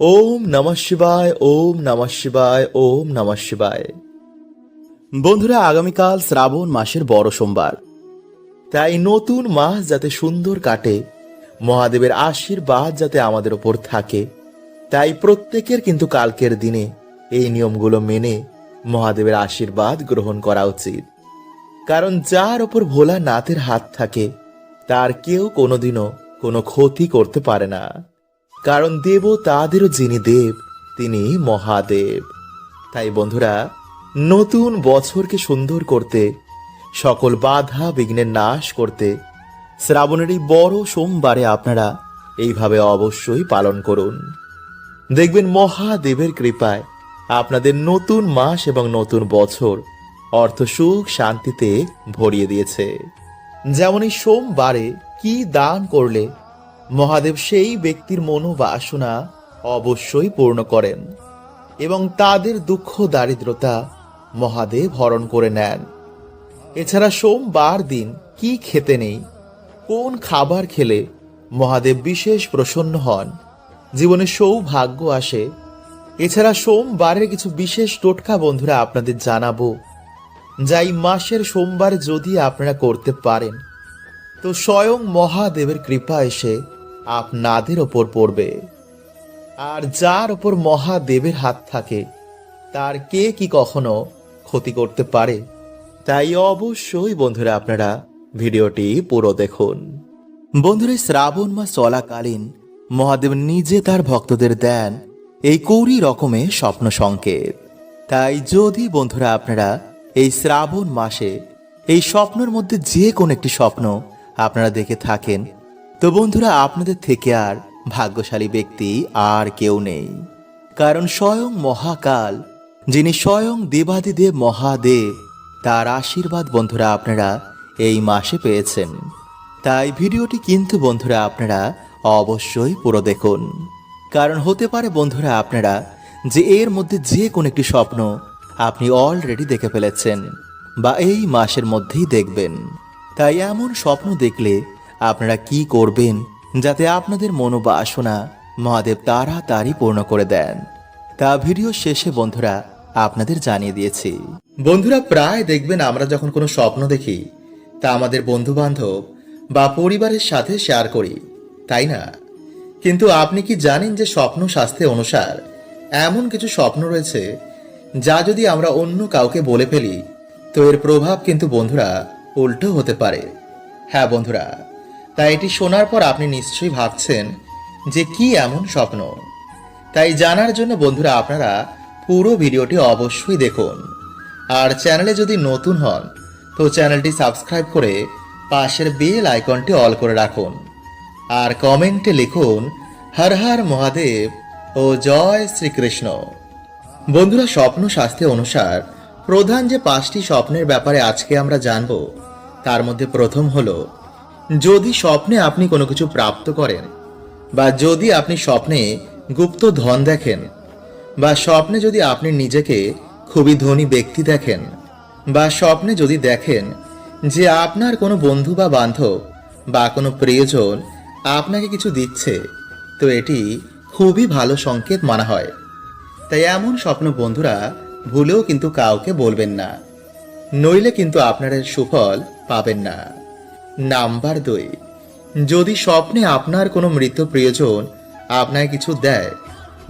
ওম নমঃ শিবায়, ওম নমঃ শিবায়, ওম নমঃ শিবায়। বন্ধুরা, আগামীকাল শ্রাবণ মাসের বড় সোমবার। তাই নতুন মাস যাতে সুন্দর কাটে, মহাদেবের আশীর্বাদ যাতে আমাদের ওপর থাকে, তাই প্রত্যেকের কিন্তু কালকের দিনে এই নিয়মগুলো মেনে মহাদেবের আশীর্বাদ গ্রহণ করা উচিত। কারণ যার ওপর ভোলা নাথের হাত থাকে, তার কেউ কোনোদিনও কোনো ক্ষতি করতে পারে না। কারণ দেব তাদেরও যিনি দেব তিনি মহাদেব। তাই বন্ধুরা, নতুন বছরকে সুন্দর করতে, সকল বাধা বিঘ্নের নাশ করতে, শ্রাবণের এই বড় সোমবারে আপনারা এইভাবে অবশ্যই পালন করুন। দেখবেন মহাদেবের কৃপায় আপনাদের নতুন মাস এবং নতুন বছর অর্থ সুখ শান্তিতে ভরিয়ে দিয়েছে। যেমন এই সোমবারে কি দান করলে মহাদেব সেই ব্যক্তির মনোবাসনা অবশ্যই পূর্ণ করেন এবং তাদের দুঃখ দারিদ্রতা মহাদেব হরণ করে নেন। এছাড়া সোমবার দিন কি খেতে নেই, কোন খাবার খেলে মহাদেব বিশেষ প্রসন্ন হন, জীবনে সৌভাগ্য আসে। এছাড়া সোমবারের কিছু বিশেষ টোটকা বন্ধুরা আপনাদের জানাব যাই মাসের সোমবার যদি আপনারা করতে পারেন। তো স্বয়ং মহাদেবের কৃপা এসে আপনাদের ওপর পড়বে। আর যার ওপর মহাদেবের হাত থাকে, তার কে কি কখনো ক্ষতি করতে পারে? তাই অবশ্যই বন্ধুরা আপনারা ভিডিওটি পুরো দেখুন। বন্ধুরা, শ্রাবণ মাস চলাকালীন মহাদেব নিজে তার ভক্তদের দেন এই কুড়ি রকমের স্বপ্ন সংকেত। তাই যদি বন্ধুরা আপনারা এই শ্রাবণ মাসে এই স্বপ্নের মধ্যে যে কোনো একটি স্বপ্ন আপনারা দেখে থাকেন তো বন্ধুরা, আপনাদের থেকে আর ভাগ্যশালী ব্যক্তি আর কেউ নেই। কারণ স্বয়ং মহাকাল, যিনি স্বয়ং দেবাদিদেব মহাদেব, তার আশীর্বাদ বন্ধুরা আপনারা এই মাসে পেয়েছেন। তাই ভিডিওটি কিন্তু বন্ধুরা আপনারা অবশ্যই পুরো দেখুন। কারণ হতে পারে বন্ধুরা আপনারা যে এর মধ্যে যে কোনো একটি স্বপ্ন আপনি অলরেডি দেখে ফেলেছেন বা এই মাসের মধ্যেই দেখবেন। তাই এমন স্বপ্ন দেখলে আপনারা কি করবেন যাতে আপনাদের মনোবাসনা মহাদেব তাড়াতাড়ি পূর্ণ করে দেন? তা ভিডিও শেষে বন্ধুরা আপনাদের জানিয়ে দিয়েছি। বন্ধুরা প্রায় দেখবেন আমরা যখন কোনো স্বপ্ন দেখি, তা আমাদের বন্ধু বান্ধব বা পরিবারের সাথে শেয়ার করি, তাই না? কিন্তু আপনি কি জানেন যে স্বপ্ন শাস্ত্রে অনুসার এমন কিছু স্বপ্ন রয়েছে যা যদি আমরা অন্য কাউকে বলে ফেলি, তো এর প্রভাব কিন্তু বন্ধুরা উল্টো হতে পারে। হ্যাঁ বন্ধুরা তাই এটি শোনার পর আপনি নিশ্চয়ই ভাবছেন যে কি এমন স্বপ্ন। তাই জানার জন্য বন্ধুরা আপনারা পুরো ভিডিওটি অবশ্যই দেখুন। আর চ্যানেলে যদি নতুন হন, তো চ্যানেলটি সাবস্ক্রাইব করে পাশের বেল আইকনটি অল করে রাখুন। আর কমেন্টে লিখুন, হর হর মহাদেব ও জয় শ্রীকৃষ্ণ। বন্ধুরা, স্বপ্ন শাস্ত্রে অনুসার প্রধান যে পাঁচটি স্বপ্নের ব্যাপারে আজকে আমরা জানব, তার মধ্যে প্রথম হলো যদি স্বপ্নে আপনি কোনো কিছু প্রাপ্ত করেন, বা যদি আপনি স্বপ্নে গুপ্ত ধন দেখেন, বা স্বপ্নে যদি আপনি নিজেকে খুবই ধনী ব্যক্তি দেখেন, বা স্বপ্নে যদি দেখেন যে আপনার কোনো বন্ধু বা বান্ধব বা কোনো প্রিয়জন আপনাকে কিছু দিচ্ছে, তো এটি খুবই ভালো সংকেত মানা হয়। তাই এমন স্বপ্ন বন্ধুরা ভুলেও কিন্তু কাউকে বলবেন না, নইলে কিন্তু আপনারা সুফল পাবেন না। নাম্বার দুই। যদি স্বপ্নে আপনার কোনো মৃত প্রিয়জন আপনাকে কিছু দেয়,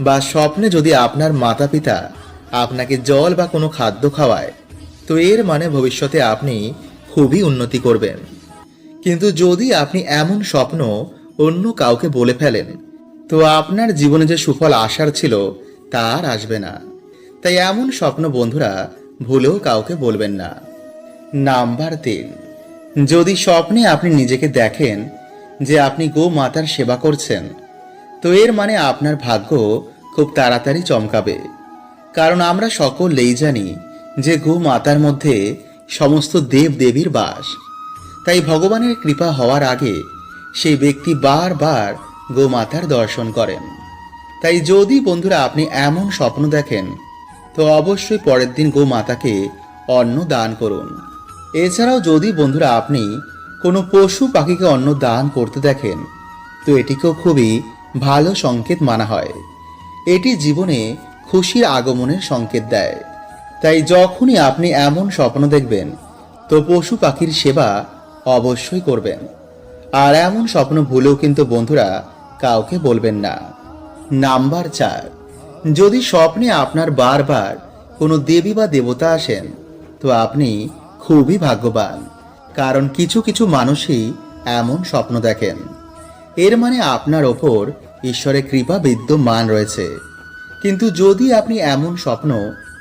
বা স্বপ্নে যদি আপনার মাতা পিতা আপনাকে জল বা কোনো খাদ্য খাওয়ায়, তো এর মানে ভবিষ্যতে আপনি খুবই উন্নতি করবেন। কিন্তু যদি আপনি এমন স্বপ্ন অন্য কাউকে বলে ফেলেন, তো আপনার জীবনে যে সুফল আসার ছিল, তার আসবে না। তাই এমন স্বপ্ন বন্ধুরা ভুলেও কাউকে বলবেন না। নাম্বার তিন। যদি স্বপ্নে আপনি নিজেকে দেখেন যে আপনি গো মাতার সেবা করছেন, তো এর মানে আপনার ভাগ্য খুব তাড়াতাড়ি চমকাবে। কারণ আমরা সকলেই জানি যে গো মাতার মধ্যে সমস্ত দেব দেবীর বাস। তাই ভগবানের কৃপা হওয়ার আগে সেই ব্যক্তি বারবার গোমাতার দর্শন করেন। তাই যদি বন্ধুরা আপনি এমন স্বপ্ন দেখেন, তো অবশ্যই পরের দিন গোমাতাকে অন্ন দান করুন। এছাড়াও যদি বন্ধুরা আপনি কোনো পশু পাখিকে অন্ন দান করতে দেখেন, তো এটিকেও খুবই ভালো সংকেত মানা হয়। এটি জীবনে খুশির আগমনের সংকেত দেয়। তাই যখনই আপনি এমন স্বপ্ন দেখবেন, তো পশু পাখির সেবা অবশ্যই করবেন। আর এমন স্বপ্ন ভুলেও কিন্তু বন্ধুরা কাউকে বলবেন না। নাম্বার চার, যদি স্বপ্নে আপনার বারবার কোনো দেবী বা দেবতা আসেন, তো আপনি খুবই ভাগ্যবান, কারণ কিছু কিছু মানুষই এমন স্বপ্ন দেখেন। এর মানে আপনার ওপর ঈশ্বরের কৃপা বিদ্যমান রয়েছে। কিন্তু যদি আপনি এমন স্বপ্ন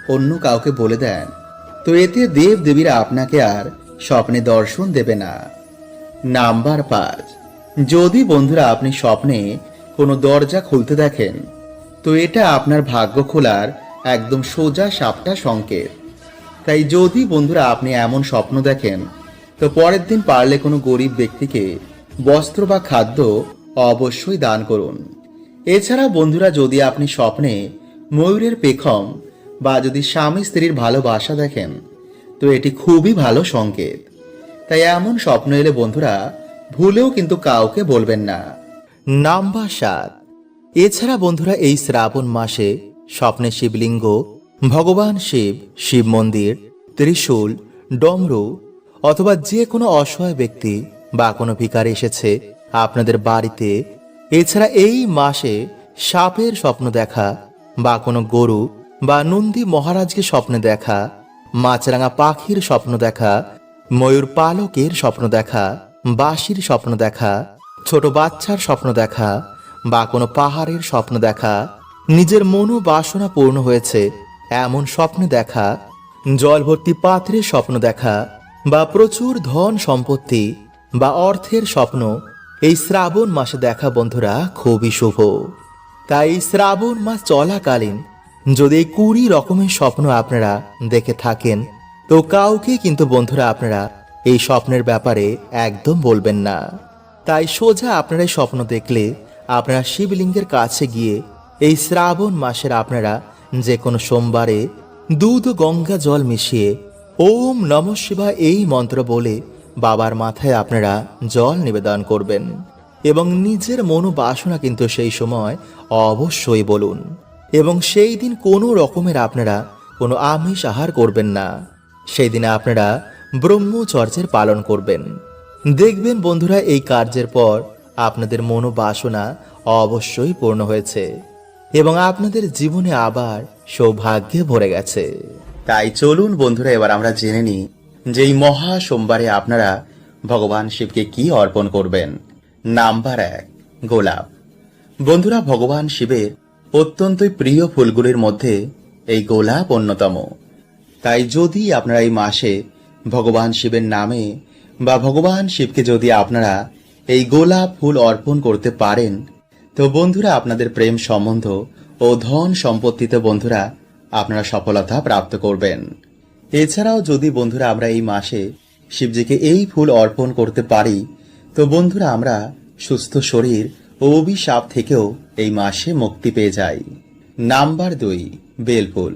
অন্য কাউকে বলে দেন, তো এতে দেব দেবীরা আপনাকে আর স্বপ্নে দর্শন দেবে না। নাম্বার পাঁচ, যদি বন্ধুরা আপনি স্বপ্নে কোনো দরজা খুলতে দেখেন, তো এটা আপনার ভাগ্য খোলার একদম সোজা সাপটা সংকেত। তাই যদি বন্ধুরা আপনি এমন স্বপ্ন দেখেন, তো পরের দিন পারলে কোনো গরিব ব্যক্তিকে বস্ত্র বা খাদ্য অবশ্যই দান করুন। এছাড়া বন্ধুরা যদি আপনি স্বপ্নে ময়ূরের পেখম বা যদি স্বামী স্ত্রীর ভালোবাসা দেখেন, তো এটি খুবই ভালো সংকেত। তাই এমন স্বপ্ন এলে বন্ধুরা ভুলেও কিন্তু কাউকে বলবেন না। নাম্বার সাত। এছাড়া বন্ধুরা এই শ্রাবণ মাসে স্বপ্নে শিবলিঙ্গ ভগবান শিব শিব মন্দির, ত্রিশূল, ডমরু অথবা যে কোনো অসহায় ব্যক্তি বা কোনো ভিকার এসেছে আপনাদের বাড়িতে, এছাড়া এই মাসে সাপের স্বপ্ন দেখা বা কোনো গরু বা নন্দী মহারাজকে স্বপ্নে দেখা, মাছরাঙা পাখির স্বপ্ন দেখা, ময়ূর পালকের স্বপ্ন দেখা, বাঁশির স্বপ্ন দেখা, ছোট বাচ্চার স্বপ্ন দেখা বা কোনো পাহাড়ের স্বপ্ন দেখা, নিজের মনো বাসনা পূর্ণ হয়েছে এমন স্বপ্ন দেখা জল ভর্তি পাত্রের স্বপ্ন দেখা, বা প্রচুর ধন সম্পত্তি বা অর্থের স্বপ্ন এই শ্রাবণ মাসে দেখা বন্ধুরা খুবই শুভ। তাই শ্রাবণ মাস চলাকালীন যদি কুড়ি রকমের স্বপ্ন আপনারা দেখে থাকেন, তো কাউকে কিন্তু বন্ধুরা আপনারা এই স্বপ্নের ব্যাপারে একদম বলবেন না। তাই সোজা আপনারা স্বপ্ন দেখলে আপনারা শিবলিঙ্গের কাছে গিয়ে এই শ্রাবণ মাসের আপনারা যে কোনো সোমবারে দুধ গঙ্গা জল মিশিয়ে ওম নম শিবা এই মন্ত্র বলে বাবার মাথায় আপনারা জল নিবেদন করবেন এবং নিজের মনোবাসনা কিন্তু সেই সময় অবশ্যই বলুন। এবং সেই দিন কোনো রকমের আপনারা কোনো আমিষ আহার করবেন না। সেই দিনে আপনারা ব্রহ্মচর্যের পালন করবেন। দেখবেন বন্ধুরা, এই কার্যের পর আপনাদের মনোবাসনা অবশ্যই পূর্ণ হয়েছে। এবং আপনাদের জীবনে আবার সৌভাগ্যে ভরে গেছে। তাই চলুন বন্ধুরা, এবার আমরা জেনে নিই যে এই মহা সোমবারে আপনারা ভগবান শিবকে কি অর্পণ করবেন। নাম্বার এক, গোলাপ। বন্ধুরা, ভগবান শিবের অত্যন্তই প্রিয় ফুলগুলির মধ্যে এই গোলাপ অন্যতম। তাই যদি আপনারা এই মাসে ভগবান শিবের নামে বা ভগবান শিবকে যদি আপনারা এই গোলাপ ফুল অর্পণ করতে পারেন তো বন্ধুরা, আপনাদের প্রেম সম্বন্ধ ও ধন সম্পত্তিতে বন্ধুরা, আপনারা সফলতা প্রাপ্ত করবেন। এছাড়াও যদি বন্ধুরা আমরা এই মাসে শিবজিকে এই ফুল অর্পণ করতে পারি, তো বন্ধুরা আমরা সুস্থ শরীর ও অভিশাপ থেকেও এই মাসে মুক্তি পেয়ে যাই। নাম্বার দুই বেলফুল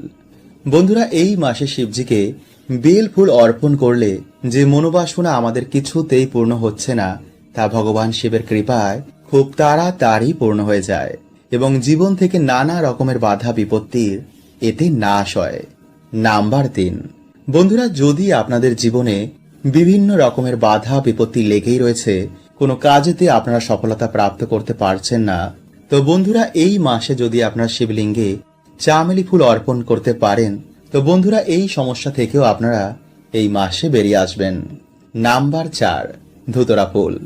বন্ধুরা, এই মাসে শিবজিকে বেল ফুল অর্পণ করলে যে মনোবাসনা আমাদের কিছুতেই পূর্ণ হচ্ছে না, তা ভগবান শিবের কৃপায় খুব তাড়াতাড়ি পূর্ণ হয়ে যায় এবং জীবন থেকে নানা রকমের বাধা বিপত্তির এতে নাশ হয়। নাম্বার তিন। বন্ধুরা, যদি আপনাদের জীবনে বিভিন্ন রকমের বাধা বিপত্তি লেগেই রয়েছে, কোনো কাজেতে আপনারা সফলতা প্রাপ্ত করতে পারছেন না, তো বন্ধুরা, এই মাসে যদি আপনার শিবলিঙ্গে চামেলি ফুল অর্পণ করতে পারেন, তো বন্ধুরা, এই সমস্যা থেকেও আপনারা এই মাসে বেরিয়ে আসবেন। নাম্বার চার, ধুতরা ফুল।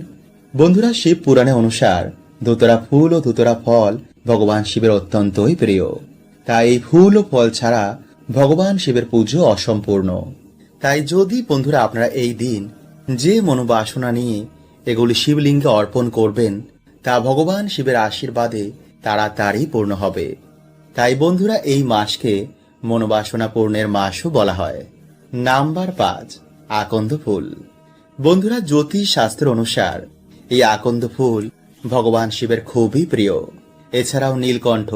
বন্ধুরা, শিব পুরাণে অনুসার ধুতরা ফুল ও ধুতরা ফল ভগবান শিবের অত্যন্তই প্রিয়। তাই এই ফুল ও ফল ছাড়া ভগবান শিবের পুজো অসম্পূর্ণ। তাই যদি বন্ধুরা আপনারা এই দিন যে মনোবাসনা নিয়ে এগুলি শিবলিঙ্গে অর্পণ করবেন, তা ভগবান শিবের আশীর্বাদে তাড়াতাড়ি পূর্ণ হবে। তাই বন্ধুরা, এই মাসকে মনোবাসনা পূর্ণের মাসও বলা হয়। নাম্বার পাঁচ, আকন্দ ফুল। বন্ধুরা জ্যোতিষ শাস্ত্র অনুসার এই আকন্দ ফুল ভগবান শিবের খুবই প্রিয়। এছাড়াও নীলকণ্ঠ,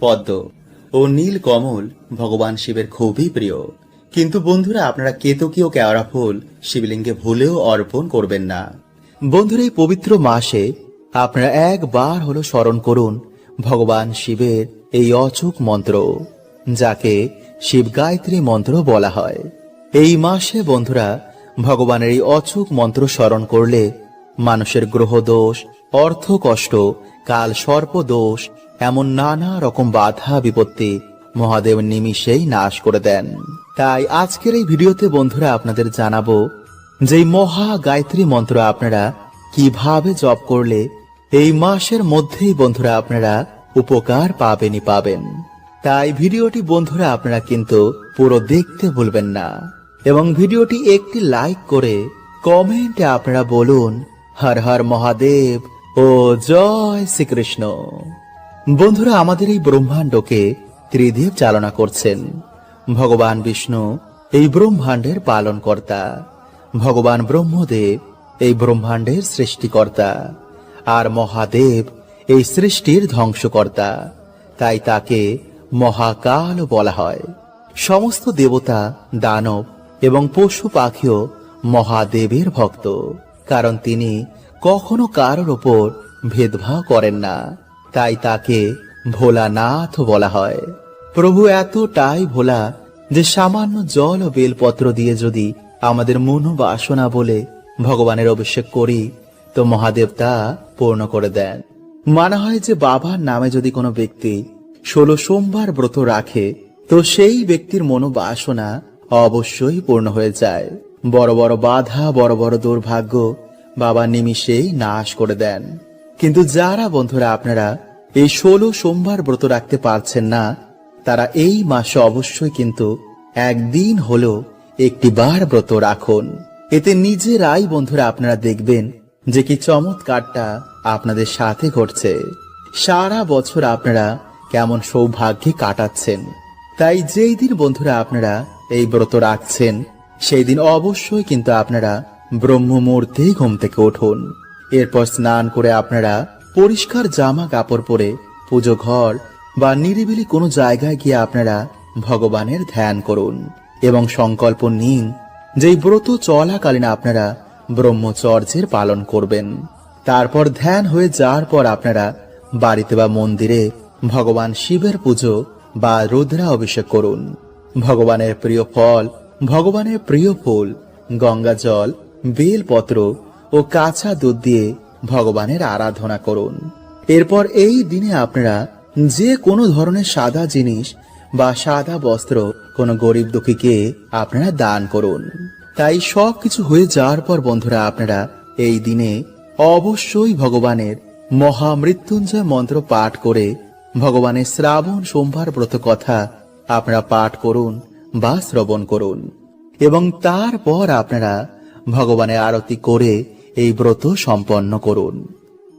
পদ্ম ও নীল কমল ভগবান শিবের খুবই প্রিয়। কিন্তু বন্ধুরা, আপনারা কেতকীয় কেওড়া ফুল শিবলিঙ্গে ভুলেও অর্পণ করবেন না। বন্ধুরা, এই পবিত্র মাসে আপনারা একবার হলো স্মরণ করুন ভগবান শিবের এই অচুক মন্ত্র, যাকে শিব গায়ত্রী মন্ত্র বলা হয়। এই মাসে বন্ধুরা, ভগবানের এই অচুক মন্ত্র স্মরণ করলে মানুষের গ্রহ দোষ অর্থ কষ্ট, কাল সর্প দোষ এমন নানা রকম বাধা বিপত্তি মহাদেব নিমিষেই নাশ করে দেন। তাই আজকের এই ভিডিওতে বন্ধুরা আপনাদের জানাব যে মহা গায়ত্রী মন্ত্র আপনারা কীভাবে জপ করলে এই মাসের মধ্যেই বন্ধুরা আপনারা উপকার পাবেনই পাবেন। তাই ভিডিওটি বন্ধুরা আপনারা কিন্তু পুরো দেখতে ভুলবেন না। এবং ভিডিওটি একটি লাইক করে কমেন্টে আপনারা বলুন হর হর মহাদেব, ও জয় শ্রীকৃষ্ণ। বন্ধুরা, আমাদের এই ব্রহ্মাণ্ডকে ত্রিদেব চালনা করছেন। ভগবান বিষ্ণু এই ব্রহ্মাণ্ডের পালনকর্তা। ভগবান ব্রহ্মদেব এই ব্রহ্মাণ্ডের সৃষ্টিকর্তা। আর মহাদেব এই সৃষ্টির ধ্বংসকর্তা। তাই তাকে মহাকাল বলা হয়। সমস্ত দেবতা, দানব এবং পশু পাখিও মহাদেবের ভক্ত। কারণ তিনি কখনো কারোর ওপর ভেদভাব করেন না। তাই তাকে ভোলানাথ বলা হয়। প্রভু, এতটাই ভোলা যে সামান্য জল ও বেলপত্র দিয়ে যদি আমাদের মনোবাসনা বলে ভগবানের অভিষেক করি, তো মহাদেব তা পূর্ণ করে দেন। মানা হয় যে বাবার নামে যদি কোনো ব্যক্তি ষোলো সোমবার ব্রত রাখে, তো সেই ব্যক্তির মনোবাসনা অবশ্যই পূর্ণ হয়ে যায়। বড় বড় বাধা, বড় বড় দুর্ভাগ্য বাবা নিমিষেই নাশ করে দেন। কিন্তু যারা বন্ধুরা আপনারা এই ষোলো সোমবার ব্রত রাখতে পারছেন না, তারা এই মাসে অবশ্যই কিন্তু একদিন হলো একটি বার ব্রত রাখুন। এতে নিজেরাই বন্ধুরা আপনারা দেখবেন যে কি চমৎকারটা আপনাদের সাথে ঘটছে। সারা বছর আপনারা কেমন সৌভাগ্যে কাটাচ্ছেন। তাই যেই দিন বন্ধুরা আপনারা এই ব্রত রাখছেন সেই দিন অবশ্যই কিন্তু আপনারা ব্রহ্ম ঘুম থেকে উঠুন। এরপর স্নান করে আপনারা পরিষ্কার জামা কাপড় পরে পুজো ঘর বা নিরিবিলি কোনো জায়গায় গিয়ে আপনারা ভগবানের ধ্যান করুন এবং সংকল্প নিন যেই ব্রত চলাকালীন আপনারা ব্রহ্মচর্যের পালন করবেন। তারপর ধ্যান হয়ে যাওয়ার পর আপনারা বাড়িতে বা মন্দিরে ভগবান শিবের পুজো বা রুদ্রা অভিষেক করুন। ভগবানের প্রিয় ফল ভগবানের প্রিয় ফুল, গঙ্গা জল, বেলপত্র ও কাঁচা দুধ দিয়ে ভগবানের আরাধনা করুন। এরপর এই দিনে আপনারা যে কোনো ধরনের সাদা জিনিস বা সাদা বস্ত্র কোনো গরিব দুঃখীকে আপনারা দান করুন। তাই সব কিছু হয়ে যাওয়ার পর বন্ধুরা, আপনারা এই দিনে অবশ্যই ভগবানের মহামৃত্যুঞ্জয় মন্ত্র পাঠ করে ভগবানের শ্রাবণ, সোমবার ব্রত কথা আপনারা পাঠ করুন। বা শ্রবণ করুন। এবং তারপর আপনারা ভগবানের আরতি করে এই ব্রত সম্পন্ন করুন।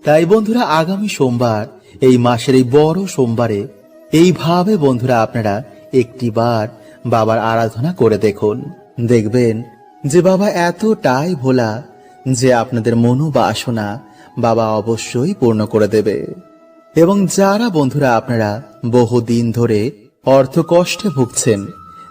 তাই বন্ধুরা, আগামী সোমবার, এই মাসের এই বড় সোমবারে, এইভাবে বন্ধুরা আপনারা একটিবার বাবার আরাধনা করে দেখুন। দেখবেন যে বাবা এতটাই ভোলা যে আপনাদের মনোবাসনা বাবা অবশ্যই পূর্ণ করে দেবে। এবং যারা বন্ধুরা আপনারা বহুদিন ধরে অর্থ কষ্টে ভুগছেন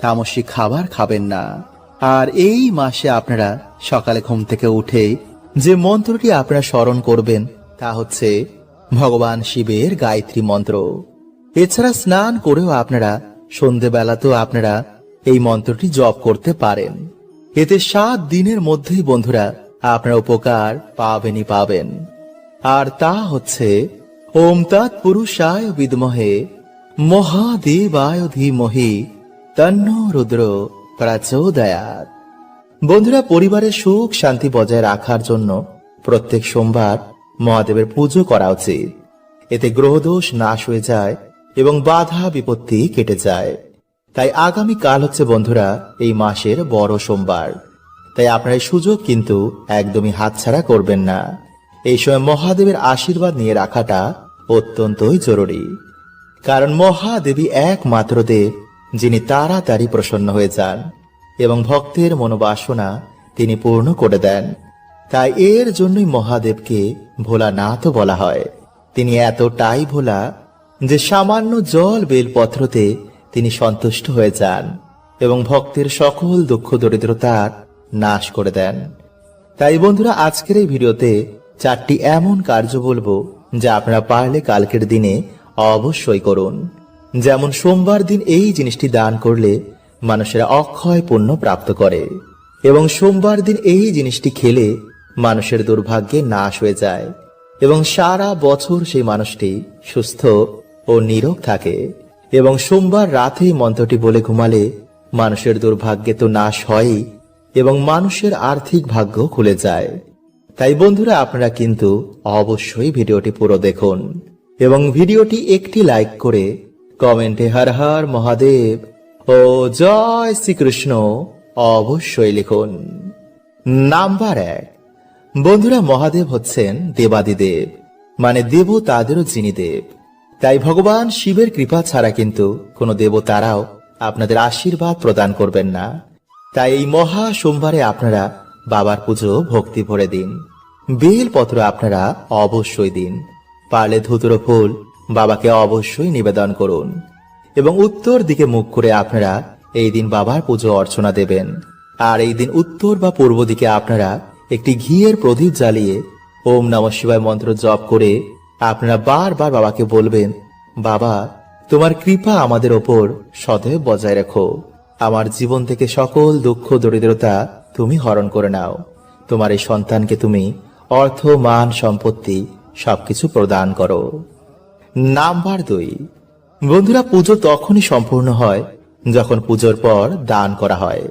তামসিক খাবার খাবেন না। আর এই মাসে আপনারা সকালে ঘুম থেকে উঠে যে মন্ত্রটি আপনারা স্মরণ করবেন, তা হচ্ছে ভগবান শিবের গায়ত্রী মন্ত্র। এছাড়া স্নান করেও আপনারা সন্ধেবেলাতেও আপনারা এই মন্ত্রটি জপ করতে পারেন। এতে সাত দিনের মধ্যেই বন্ধুরা আপনার উপকার পাবেনই পাবেন। আর তা হচ্ছে ওম তৎ পুরুষায় বিদমহে মহাদেবায় ধীমহি তন্ন রুদ্র প্রচোদয়াত। বন্ধুরা, পরিবারের সুখ শান্তি বজায় রাখার জন্য প্রত্যেক সোমবার মহাদেবের পুজো করা উচিত। এতে গ্রহদোষ নাশ হয়ে যায় এবং বাধা বিপত্তি কেটে যায়। তাই আগামী কাল হচ্ছে বন্ধুরা, এই মাসের বড় সোমবার। তাই আপনার সুযোগ কিন্তু একদমই হাতছাড়া করবেন না। এই সময় মহাদেবের আশীর্বাদ নিয়ে রাখাটা অত্যন্তই জরুরি। কারণ মহাদেবী একমাত্র দেব যিনি তাড়াতাড়ি প্রসন্ন হয়ে যান এবং ভক্তের মনোবাসনা তিনি পূর্ণ করে দেন, তাই এর জন্যই মহাদেবকে ভোলানাথও বলা হয়। তিনি এতটাই ভোলা যে সামান্য জল বেলপত্রতে তিনি সন্তুষ্ট হয়ে যান এবং ভক্তের সকল দুঃখ দরিদ্রতার নাশ করে দেন। তাই বন্ধুরা, আজকের এই ভিডিওতে চারটি এমন কার্য বলব যা আপনারা পারলে কালকের দিনে অবশ্যই করুন। যেমন সোমবার দিন এই জিনিসটি দান করলে মানুষেরা অক্ষয় পুণ্য প্রাপ্ত করে, এবং সোমবার দিন এই জিনিসটি খেলে মানুষের দুর্ভাগ্যে নাশ হয়ে যায়, এবং সারা বছর সেই মানুষটি সুস্থ ও নিরোগ থাকে, এবং সোমবার রাতেই মন্ত্রটি বলে ঘুমালে মানুষের দুর্ভাগ্যে তো নাশ হয়ই, এবং মানুষের আর্থিক ভাগ্য খুলে যায়। তাই বন্ধুরা, আপনারা কিন্তু অবশ্যই ভিডিওটি পুরো দেখুন, এবং ভিডিওটি একটি লাইক করে কমেন্টে হর হর মহাদেব। ও জয় শ্রীকৃষ্ণ, অবশ্যই লিখুন। নাম্বার এক, বন্ধুরা মহাদেব হচ্ছেন দেবাদিদেব মানে দেব তাদেরও যিনি দেব। তাই ভগবান শিবের কৃপা ছাড়া কিন্তু কোনো দেবতারাও আপনাদের আশীর্বাদ প্রদান করবেন না। তাই এই মহা সোমবারে আপনারা বাবার পুজো, ভক্তি ভরে দিন। বেলপত্র আপনারা অবশ্যই দিন। পারলে ধুতুরো ফুল বাবাকে অবশ্যই নিবেদন করুন এবং উত্তর দিকে মুখ করে আপনারা এই দিন বাবার পুজো অর্চনা দেবেন। আর এই দিন উত্তর বা পূর্ব দিকে আপনারা একটি ঘিয়ের প্রদীপ জ্বালিয়ে ওম নম শিবায় মন্ত্র জপ করে আপনারা বারবার বাবাকে বলবেন, বাবা, তোমার কৃপা আমাদের ওপর সদৈব বজায় রেখো। আমার জীবন থেকে সকল দুঃখ, দরিদ্রতা তুমি হরণ করে নাও। তোমার এই সন্তানকে তুমি অর্থ, মান, সম্পত্তি সবকিছু প্রদান করো। নাম্বার দুই। বন্ধুরা, পুজো তখনই সম্পূর্ণ হয় যখন পুজোর পর দান করা হয়।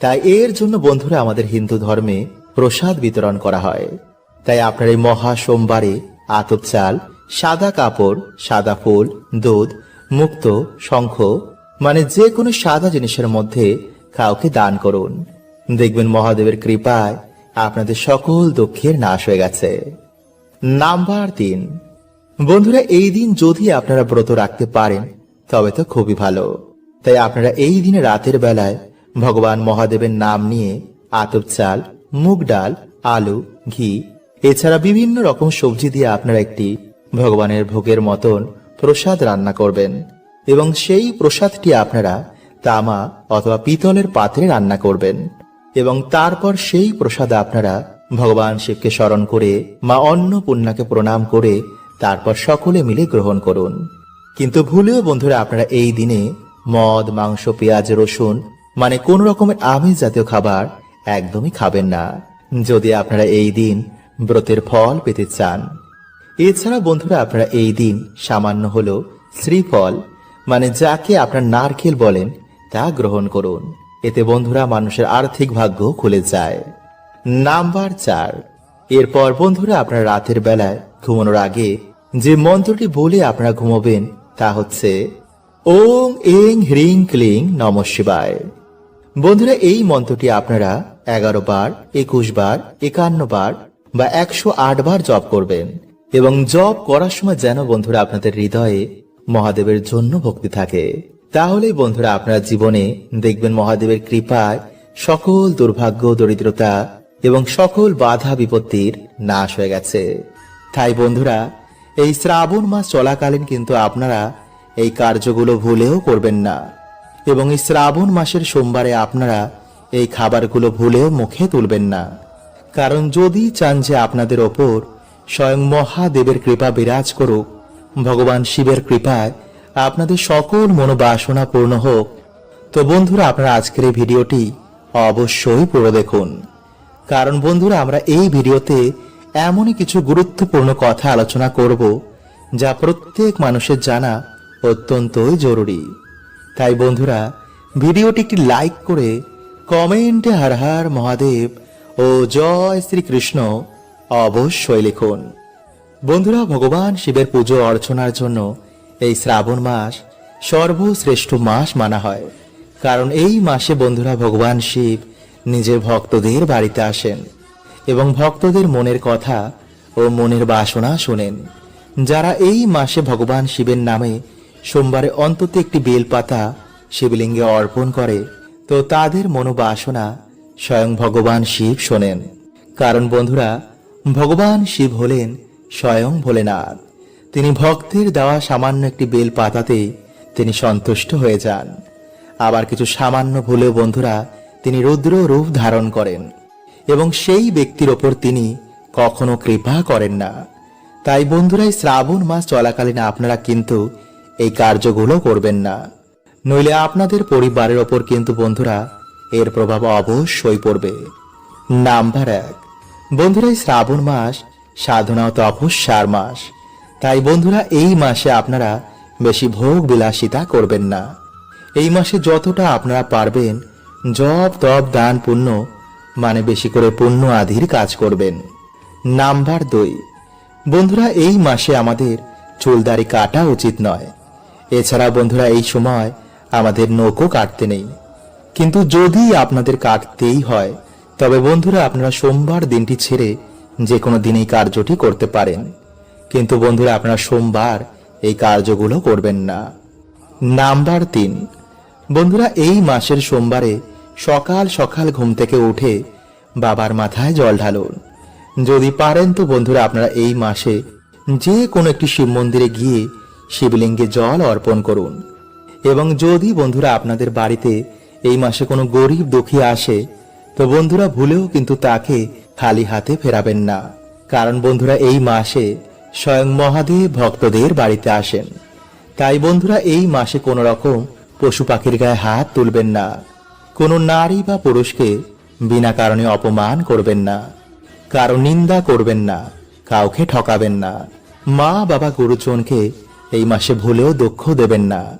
তাই এর জন্য বন্ধুরা, আমাদের হিন্দু ধর্মে প্রসাদ বিতরণ করা হয়। তাই আপনার এই মহা সোমবারে আতপ চাল, সাদা কাপড়, সাদা ফুল, দুধ, মুক্ত, শঙ্খ মানে যে কোনো সাদা জিনিসের মধ্যে কাউকে দান করুন। দেখবেন মহাদেবের কৃপায় আপনাদের সকল দুঃখের নাশ হয়ে গেছে। নাম্বার তিন। বন্ধুরা, এই দিন যদি আপনারা ব্রত রাখতে পারেন, তবে তো খুবই ভালো। তাই আপনারা এই দিনে রাতের বেলায় ভগবান মহাদেবের নাম নিয়ে আতপ চাল, মুগ ডাল, আলু, ঘি, এছাড়া বিভিন্ন রকম সবজি দিয়ে আপনারা একটি ভগবানের ভোগের মতন প্রসাদ রান্না করবেন এবং সেই প্রসাদটি আপনারা তামা অথবা পিতলের পাত্রে রান্না করবেন এবং তারপর সেই প্রসাদ আপনারা ভগবান শিবকে স্মরণ করে মা অন্নপূর্ণাকে প্রণাম করে তারপর সকলে মিলে গ্রহণ করুন। কিন্তু ভুলেও বন্ধুরা, আপনারা এই দিনে মদ, মাংস, পেঁয়াজ, রসুন মানে কোন রকমের আমিষ জাতীয় খাবার একদমই খাবেন না। যদি আপনারা এই দিন ব্রতের ফল পেতে চান। এছাড়া বন্ধুরা, আপনারা এই দিন সামান্য হলো শ্রীফল মানে যাকে আপনার নারকেল বলেন, তা গ্রহণ করুন। এতে বন্ধুরা, মানুষের আর্থিক ভাগ্য খুলে যায়। নাম্বার চার। এরপর বন্ধুরা, আপনার রাতের বেলায় ঘুমানোর আগে যে মন্ত্রটি বলে আপনারা ঘুমাবেন, তা হচ্ছে, ওং এং হ্রিং ক্লিং নম শিবায়। বন্ধুরা, এই মন্ত্রটি আপনারা এগারো বার, একুশ বার, একান্ন বার বা একশো আট বার জপ করবেন এবং জপ করার সময় যেন বন্ধুরা আপনাদের হৃদয়ে মহাদেবের জন্য ভক্তি থাকে। তাহলেই বন্ধুরা আপনার জীবনে দেখবেন মহাদেবের কৃপায় সকল দুর্ভাগ্য, দরিদ্রতা এবং সকল বাধা, বিপত্তির নাশ হয়ে গেছে। তাই বন্ধুরা, এই শ্রাবণ মাস চলাকালীন কিন্তু আপনারা এই কার্যগুলো ভুলেও করবেন না। এবং এই শ্রাবণ মাসের সোমবারে আপনারা এই খাবারগুলো ভুলেও মুখে তুলবেন না। কারণ যদি চান যে আপনাদের ওপর স্বয়ং মহাদেবের কৃপা বিরাজ করুক, ভগবান শিবের কৃপায় আপনাদের সকল মনোবাসনা পূর্ণ হোক, তো বন্ধুরা, আপনারা আজকের এই ভিডিওটি অবশ্যই পুরো দেখুন। কারণ বন্ধুরা, আমরা এই ভিডিওতে এমনই কিছু গুরুত্বপূর্ণ কথা আলোচনা করব, যা প্রত্যেক মানুষের জানা অত্যন্তই জরুরি। তাই বন্ধুরা, ভিডিওটি একটি লাইক করে কমেন্টে হর হর মহাদেব ও জয় শ্রীকৃষ্ণ অবশ্যই লিখুন। বন্ধুরা, ভগবান শিবের পুজো অর্চনার জন্য এই শ্রাবণ মাস সর্বশ্রেষ্ঠ মাস মানা হয়। কারণ এই মাসে বন্ধুরা, ভগবান শিব নিজের ভক্তদের বাড়িতে আসেন। এবং ভক্তদের মনের কথা ও মনের বাসনা শোনেন। যারা এই মাসে ভগবান শিবের নামে সোমবারে অন্তত একটি বেলপাতা শিবলিঙ্গে অর্পণ করে, তো তাদের মনোবাসনা স্বয়ং ভগবান শিব শোনেন। কারণ বন্ধুরা, ভগবান শিব হলেন স্বয়ং ভোলেনাথ। তিনি ভক্তের দেওয়া সামান্য একটি বেল পাতাতে তিনি সন্তুষ্ট হয়ে যান। আবার কিছু সামান্য ভুলেও বন্ধুরা, তিনি রুদ্র রূপ ধারণ করেন। এবং সেই ব্যক্তির ওপর তিনি কখনো কৃপা করেন না। তাই বন্ধুরাই শ্রাবণ মাস চলাকালীন আপনারা কিন্তু এই কার্যগুলো করবেন না। নইলে আপনাদের পরিবারের ওপর কিন্তু বন্ধুরা এর প্রভাব অবশ্যই পড়বে। নাম্বার এক, বন্ধুরা, এই শ্রাবণ মাস সাধনা তপস্যার মাস। তাই বন্ধুরা, এই মাসে আপনারা বেশি ভোগ বিলাসিতা করবেন না। এই মাসে যতটা আপনারা পারবেন, জপ, তপ, দান, পুণ্য মানে বেশি করে পুণ্য আধির কাজ করবেন। নাম্বার দুই, বন্ধুরা, এই মাসে আমাদের চুলদারি কাটা উচিত নয়। এছাড়া বন্ধুরা, এই সময় আমাদের নৌকো কাটতে নেই। কিন্তু যদি আপনাদের কাটতেই হয়, তবে বন্ধুরা, আপনারা সোমবার দিনটি ছেড়ে যে কোনো দিন এই কার্যটি করতে পারেন। কিন্তু বন্ধুরা, আপনারা সোমবার এই কার্যগুলো করবেন না। নাম্বার তিন, বন্ধুরা, এই মাসের সোমবারে সকাল সকাল ঘুম থেকে উঠে বাবার মাথায় জল ঢালুন। যদি পারেন তো বন্ধুরা আপনারা এই মাসে যে কোনো একটি শিব মন্দিরে গিয়ে শিবলিঙ্গে জল অর্পণ করুন। এবং যদি বন্ধুরা আপনাদের বাড়িতে এই মাসে কোনো গরিব দুঃখী আসে, তো বন্ধুরা ভুলেও কিন্তু তাকে খালি হাতে ফেরাবেন না। কারণ বন্ধুরা এই মাসে স্বয়ং মহাদেব ভক্তদের বাড়িতে আসেন। তাই বন্ধুরা এই মাসে কোনো রকম পশু পাখির গায়ে হাত তুলবেন না। কোনো নারী বা পুরুষকে বিনা কারণে অপমান করবেন না, কারও নিন্দা করবেন না, কাউকে ঠকাবেন না, মা বাবা গুরুজনকে এই মাসে ভুলেও দুঃখ দেবেন না।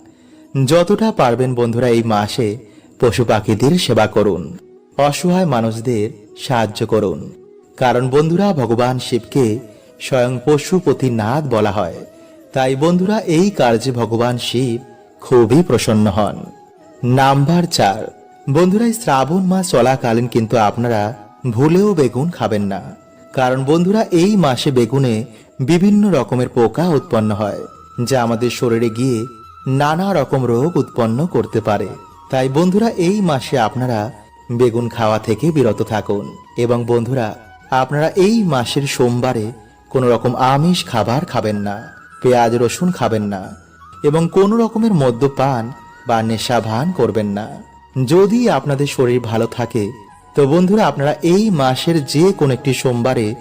যতটা পারবেন বন্ধুরা এই মাসে পশু পাখিদের সেবা করুন, অসহায় মানুষদের সাহায্য করুন। কারণ বন্ধুরা ভগবান শিবকে স্বয়ং পশুপতিনাথ বলা হয়। তাই বন্ধুরা এই কার্যে ভগবান শিব খুবই প্রসন্ন হন। নাম্বার চার। বন্ধুরা শ্রাবণ মাস চলাকালীন কিন্তু আপনারা ভুলেও বেগুন খাবেন না। কারণ বন্ধুরা, এই মাসে বেগুনে বিভিন্ন রকমের পোকা উৎপন্ন হয়, যা আমাদের শরীরে গিয়ে নানা রকম রোগ উৎপন্ন করতে পারে। তাই বন্ধুরা, এই মাসে আপনারা বেগুন খাওয়া থেকে বিরত থাকুন। এবং বন্ধুরা, আপনারা এই মাসের সোমবারে কোনো রকম আমিষ খাবার খাবেন না, পেঁয়াজ রসুন খাবেন না, এবং কোনো রকমের মদ্যপান বা নেশা ভান করবেন না। যদি আপনাদের শরীর ভালো থাকে, তো বন্ধুরা আপনারা এই মাসের যে কোনো একটি সোমবারে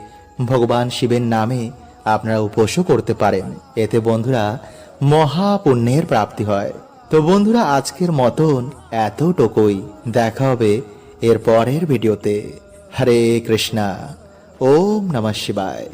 ভগবান শিবের নামে আপনারা উপোসও করতে পারেন। এতে বন্ধুরা মহাপুণ্যের প্রাপ্তি হয়। তো বন্ধুরা আজকের মতন এতটুকুই। দেখা হবে এর পরের ভিডিওতে। হরে কৃষ্ণা। ওম নমঃ শিবায়।